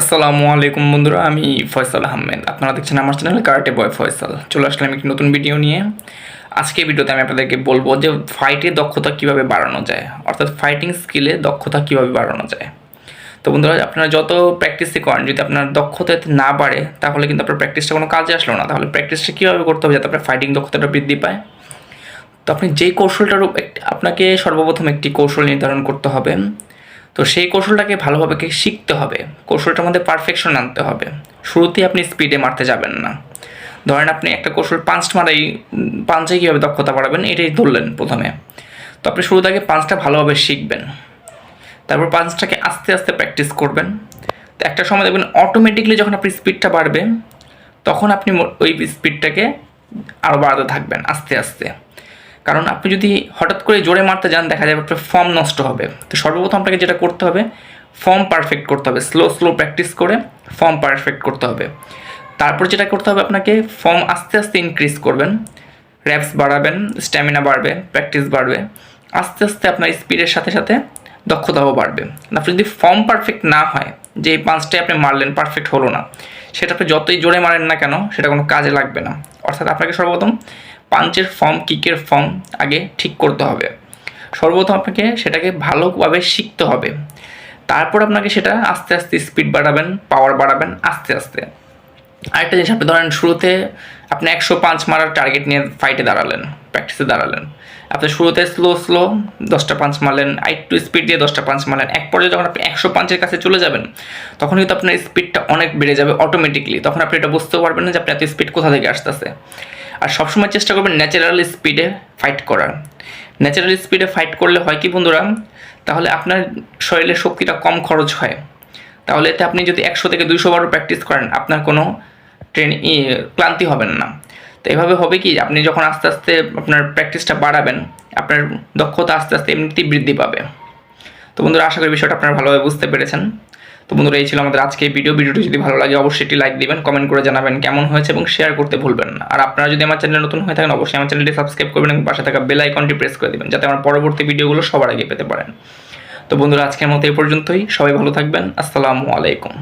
আসসালামু আলাইকুম বন্ধুরা, আমি ফয়সাল আহমেদ। আপনারা দেখছেন আমার চ্যানেল কারাটে বয় ফয়সাল চলে আসলাম একটি নতুন ভিডিও নিয়ে। আজকে ভিডিওতে আমি আপনাদেরকে বলব যে ফাইটে দক্ষতা কীভাবে বাড়ানো যায়, অর্থাৎ ফাইটিং স্কিলে দক্ষতা কীভাবে বাড়ানো যায়। তো বন্ধুরা, আপনারা যত প্র্যাকটিসই করেন, যদি আপনার দক্ষতা না বাড়ে, তাহলে কিন্তু আপনার প্র্যাকটিসটা কোনো কাজে আসলো না। তাহলে প্র্যাকটিসটা কীভাবে করতে হবে যাতে আপনার ফাইটিং দক্ষতাটা বৃদ্ধি পায়? তো আপনি যেই কৌশলটার আপনাকে সর্বপ্রথম একটি কৌশল নির্ধারণ করতে হবে। তো সেই কৌশলটাকে ভালোভাবে শিখতে হবে। কৌশলটার মধ্যে পারফেকশন আনতে হবে। শুরুতেই আপনি স্পিডে মারতে যাবেন না। ধরেন আপনি একটা কৌশল পাঁচ মারাই পাঁচে কীভাবে দক্ষতা বাড়াবেন এটাই ধরলেন প্রথমে। তো আপনি শুরু থেকে পাঁচটা ভালোভাবে শিখবেন। তারপর পাঁচটাকে আস্তে আস্তে প্র্যাকটিস করবেন। তো একটা সময় দেখবেন অটোমেটিকলি যখন আপনি স্পিডটা বাড়বে, তখন আপনি ওই স্পিডটাকে আরও বাড়াতে থাকবেন আস্তে আস্তে। কারণ আপনি যদি হঠাৎ করে জোরে মারতে যান, দেখা যাবে আপনার ফর্ম নষ্ট হবে। তো সর্বপ্রথম আপনাকে যেটা করতে হবে ফর্ম পারফেক্ট করতে হবে। স্লো স্লো প্র্যাকটিস করে ফর্ম পারফেক্ট করতে হবে। তারপর যেটা করতে হবে আপনাকে ফর্ম আস্তে আস্তে ইনক্রিজ করবেন। র্যাপস বাড়াবেন স্ট্যামিনা বাড়বে প্র্যাকটিস বাড়বে। আস্তে আস্তে আপনার স্পিডের সাথে সাথে দক্ষতাও বাড়বে। আপনি যদি ফর্ম পারফেক্ট না হয়, যে এই পাঁচটায় আপনি মারলেন পারফেক্ট হলো না, সেটা আপনি যতই জোরে মারেন না কেন, সেটা কোনো কাজে লাগবে না। অর্থাৎ আপনাকে সর্বপ্রথম পাঞ্চের ফর্ম কিকের ফর্ম আগে ঠিক করতে হবে। সর্বপ্রথম আপনাকে সেটাকে ভালোভাবে শিখতে হবে। তারপর আপনাকে সেটা আস্তে আস্তে স্পিড বাড়াবেন পাওয়ার বাড়াবেন, আস্তে আস্তে। আরেকটা জিনিস আপনি ধরেন, শুরুতে আপনি একশো পাঁচ মারার টার্গেট নিয়ে ফাইটে দাঁড়ালেন প্র্যাকটিসে দাঁড়ালেন। আপনি শুরুতে স্লো স্লো দশটা পাঁচ মারলেন একটু স্পিড দিয়ে দশটা পাঁচ মারলেন। এক পর্যায়ে যখন আপনি একশো পাঁচের কাছে চলে যাবেন, তখন কিন্তু আপনার স্পিডটা অনেক বেড়ে যাবে অটোমেটিকলি তখন আপনি এটা বুঝতেও পারবেন না যে আপনি এত স্পিড কোথা থেকে আসতেছে। আর সবসময় চেষ্টা করবেন ন্যাচারাল স্পিডে ফাইট করার। ন্যাচারাল স্পিডে ফাইট করলে হয় কি বন্ধুরা? তাহলে আপনার শরীরে শক্তিটা কম খরচ হয়। তাহলে এতে আপনি যদি একশো থেকে দুইশো বারও প্র্যাকটিস করেন, আপনার কোনো ট্রেন ক্লান্তি হবেন না। তো এভাবে হবে কি, আপনি যখন আস্তে আস্তে আপনার প্র্যাকটিসটা বাড়াবেন, আপনার দক্ষতা আস্তে আস্তে এমনিতেই বৃদ্ধি পাবে। তো বন্ধুরা, আশা করি বিষয়টা আপনারা ভালোভাবে বুঝতে পেরেছেন। তো বন্ধুরা, এই ছিল আমাদের আজকে এই ভিডিও ভিডিওটি যদি ভালো লাগে, অবশ্যই একটি লাইক দিবেন কমেন্ট করে জানাবেন কেমন হয়েছে এবং শেয়ার করতে ভুলবেন না। আর আপনারা যদি আমার চ্যানেল নতুন হয়ে থাকেন, অবশ্যই আমার চ্যানেলটি সাবস্ক্রাইব করবেন এবং পাশে থাকা বেল আইকনটি প্রেস করে দেবেন, যাতে আমার পরবর্তী ভিডিওগুলো সবার আগে পেতে পারেন। তো বন্ধুরা, আজকের মতো এই পর্যন্তই। সবাই ভালো থাকবেন। আসসালামু আলাইকুম।